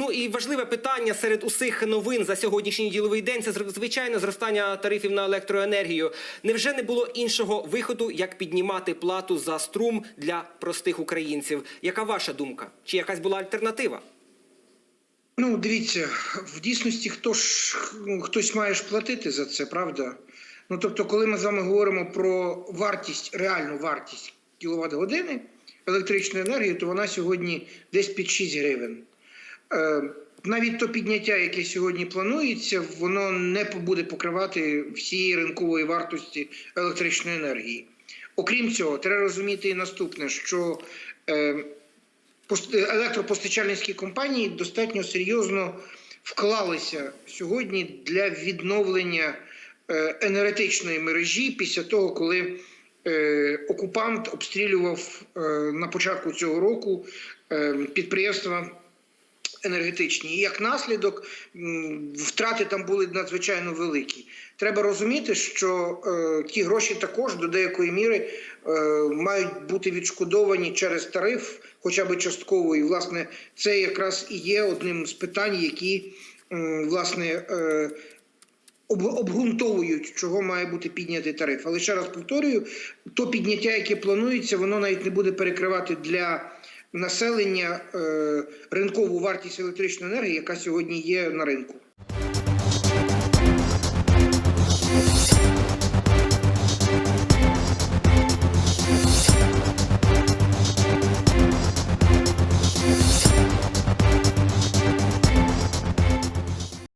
Ну і важливе питання серед усіх новин за сьогоднішній діловий день це звичайно зростання тарифів на електроенергію. Невже не було іншого виходу, як піднімати плату за струм для простих українців? Яка ваша думка? Чи якась була альтернатива? Ну, дивіться, в дійсності хто ж ну, хтось має ж платити за це, правда? Ну тобто, коли ми з вами говоримо про вартість, реальну вартість кіловат години електричної енергії, то вона сьогодні десь під 6 гривень. Е, навіть то підняття, яке сьогодні планується, воно не буде покривати всієї ринкової вартості електричної енергії. Окрім цього, треба розуміти і наступне, що е, електропостачальницькі компанії достатньо серйозно вклалися сьогодні для відновлення е, енергетичної мережі після того, коли окупант обстрілював на початку цього року підприємства енергетичні. І як наслідок втрати там були надзвичайно великі. Треба розуміти, що е, ті гроші також до деякої міри е, мають бути відшкодовані через тариф, хоча б частково. І власне це якраз і є одним з питань, які м, власне. Е, обґрунтовують, чого має бути піднятий тариф. Але ще раз повторюю, то підняття, яке планується, воно навіть не буде перекривати для населення е, ринкову вартість електричної енергії, яка сьогодні є на ринку.